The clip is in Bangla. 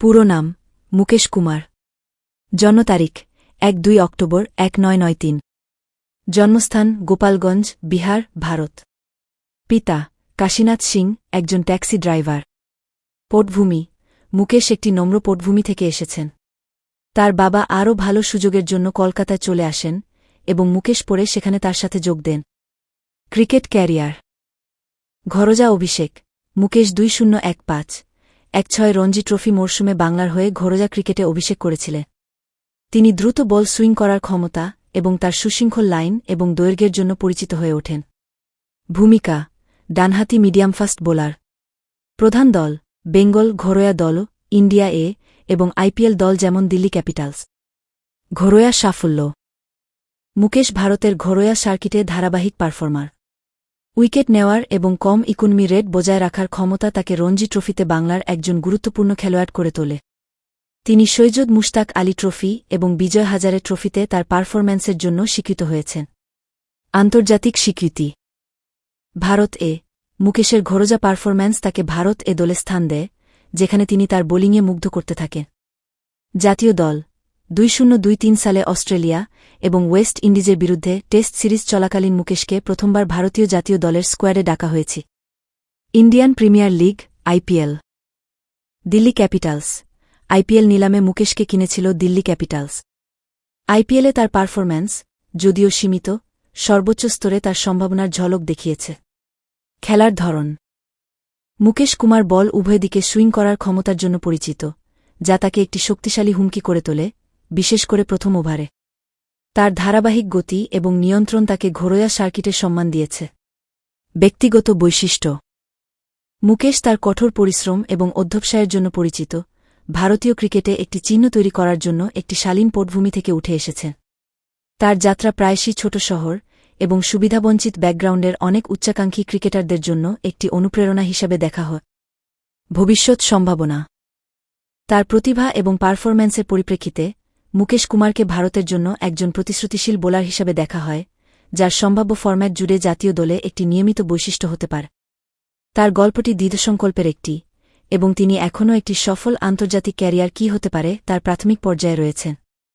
পুরো নাম, মুকেশ কুমার। জন্ম তারিখ, এক দুই অক্টোবর, এক নয় নয় তিন। জন্মস্থান, গোপালগঞ্জ, বিহার, ভারত। পিতা, কাশীনাথ সিং, একজন ট্যাক্সি ড্রাইভার। পটভূমি, মুকেশ একটি নম্র পটভূমি থেকে এসেছেন। তার বাবা আরও ভালো সুযোগের জন্য কলকাতায় চলে আসেন এবং মুকেশ পড়ে সেখানে তার সাথে যোগ দেন। Cricket career. ঘরজা অভিষেক, মুকেশ দুই শূন্য এক পাঁচ। এক ছয় রঞ্জি ট্রফি মরশুমে বাংলার হয়ে ঘরজা ক্রিকেটে অভিষেক করেছিলেন। তিনি দ্রুত বল সুইং করার ক্ষমতা এবং তার সুশৃঙ্খল লাইন এবং দৈর্ঘ্যের জন্য পরিচিত হয়ে ওঠেন। ভূমিকা, ডানহাতি মিডিয়াম ফাস্ট বোলার। প্রধান দল, বেঙ্গল ঘরোয়া দল, ইন্ডিয়া এ এবং আইপিএল দল যেমন দিল্লি ক্যাপিটালস। ঘরোয়া সাফল্য। মুকেশ ভারতের ঘরোয়া সার্কিটে ধারাবাহিক পারফর্মার। উইকেট নেওয়ার এবং কম ইকোনমি রেট বজায় রাখার ক্ষমতা তাকে রঞ্জি ট্রফিতে বাংলার একজন গুরুত্বপূর্ণ খেলোয়াড় করে তোলে। তিনি সৈয়দ মুশতাক আলী ট্রফি এবং বিজয় হাজারে ট্রফিতে তার পারফরম্যান্সের জন্য স্বীকৃত হয়েছেন। আন্তর্জাতিক স্বীকৃতি। ভারত এ। মুকেশের ঘরোজা পারফরম্যান্স তাকে ভারত এ দলে স্থান দেয়, যেখানে তিনি তার বোলিংয়ে মুগ্ধ করতে থাকেন। জাতীয় দল। দুই শূন্য দুই তিন সালে অস্ট্রেলিয়া এবং ওয়েস্ট ইন্ডিজের বিরুদ্ধে টেস্ট সিরিজ চলাকালীন মুকেশকে প্রথমবার ভারতীয় জাতীয় দলের স্কোয়াডে ডাকা হয়েছে। Indian Premier League, IPL. Delhi Capitals. IPL নিলামে মুকেশকে কিনেছিল দিল্লি ক্যাপিটালস। আইপিএলে তার পারফরম্যান্স, যদিও সীমিত, সর্বোচ্চ স্তরে তার সম্ভাবনার ঝলক দেখিয়েছে। খেলার ধরন। মুকেশ কুমার বল উভয় দিকে সুইং করার ক্ষমতার জন্য পরিচিত, যা তাকে একটি শক্তিশালী হুমকি করে তোলে বিশেষ করে প্রথম ওভারে। তার ধারাবাহিক গতি এবং নিয়ন্ত্রণ তাকে ঘরোয়া সার্কিটের সম্মান দিয়েছে। ব্যক্তিগত বৈশিষ্ট্য। মুকেশ তার কঠোর পরিশ্রম এবং অধ্যবসায়ের জন্য পরিচিত। ভারতীয় ক্রিকেটে একটি চিহ্ন তৈরি করার জন্য একটি শালীন পটভূমি থেকে উঠে এসেছে। তার যাত্রা প্রায়শই ছোট শহর এবং সুবিধাবঞ্চিত ব্যাকগ্রাউন্ডের অনেক উচ্চাকাঙ্ক্ষী ক্রিকেটারদের জন্য একটি অনুপ্রেরণা হিসাবে দেখা হয়। ভবিষ্যৎ সম্ভাবনা। তার প্রতিভা এবং পারফরম্যান্সের পরিপ্রেক্ষিতে মুকেশ কুমারকে ভারতের জন্য একজন প্রতিশ্রুতিশীল বোলার হিসাবে দেখা হয়, যার সম্ভাব্য ফরম্যাট জুড়ে জাতীয় দলে একটি নিয়মিত বৈশিষ্ট্য হতে পার। তার গল্পটি দৃঢ়সংকল্পের একটি, এবং তিনি এখনও একটি সফল আন্তর্জাতিক ক্যারিয়ার কি হতে পারে তার প্রাথমিক পর্যায়ে রয়েছেন